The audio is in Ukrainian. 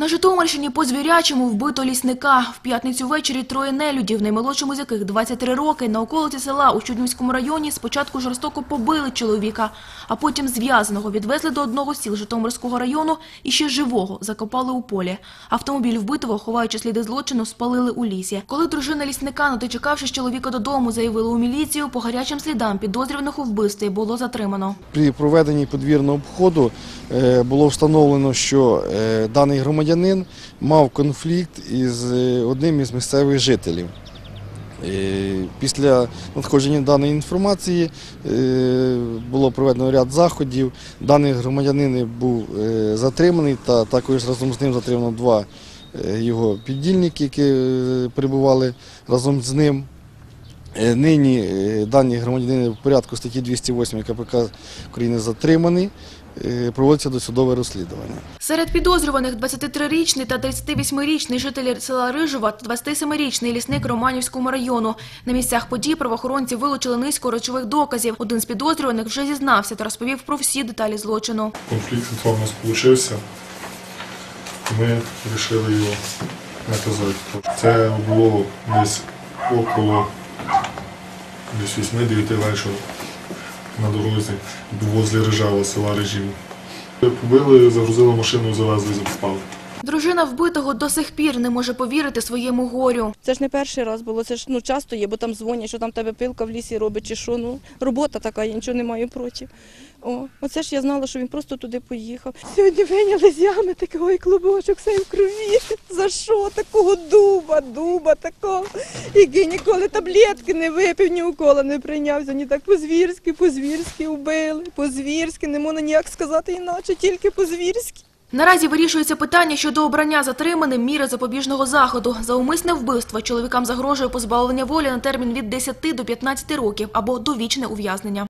На Житомирщині по звірячому вбито лісника. В п'ятницю ввечері троє нелюдів, наймолодшому з яких 23 роки, на околиці села у Чуднівському районі спочатку жорстоко побили чоловіка, а потім зв'язаного відвезли до одного з сіл Житомирського району і ще живого закопали у полі. Автомобіль вбитого, ховаючи сліди злочину, спалили у лісі. Коли дружина лісника, не дочекавшись чоловіка додому, заявила у міліцію, по гарячим слідам підозрюваних у вбивстві було затримано. При проведенні подвірного обходу е, було встановлено, що е, даний громадянин мав конфлікт із е, одним із місцевих жителів. Е, Після надходження даної інформації е, було проведено ряд заходів. Даний громадянин був затриманий та також разом з ним затримано два його піддільники, які перебували разом з ним. Нині дані громадянини в порядку статті 208 КПК України затримані, е, проводиться досудове розслідування. Серед підозрюваних 23-річний та 38-річний житель села Рижова та 27-річний лісник Романівському району. На місцях подій правоохоронці вилучили низку речових доказів. Один з підозрюваних вже зізнався та розповів про всі деталі злочину. конфликт у нас получився. Ми вирішили його наказати. Це було десь около десь 8-9 вечора на дорозі возле Рижава, села Рижів. Побили, загрузили машину, завезли і запали. Дружина вбитого до сих пір не може повірити своєму горю. Це ж не перший раз було, це ж ну часто є, бо там дзвонять, що там тебе пилка в лісі робить чи що. Ну робота така, я нічого не маю проти. О, оце ж я знала, що він просто туди поїхав. Сьогодні виняли з ями такий клубочок, все в крові. За що? Такого дуба, дуба такого. Який ніколи таблетки не випив, ні укола не прийнявся, ні так по-звірськи, по-звірськи вбили, по-звірськи, не можна ніяк сказати іначе, тільки по-звірськи. Наразі вирішується питання щодо обрання затриманим міри запобіжного заходу. За умисне вбивство чоловікам загрожує позбавлення волі на термін від 10 до 15 років або довічне ув'язнення.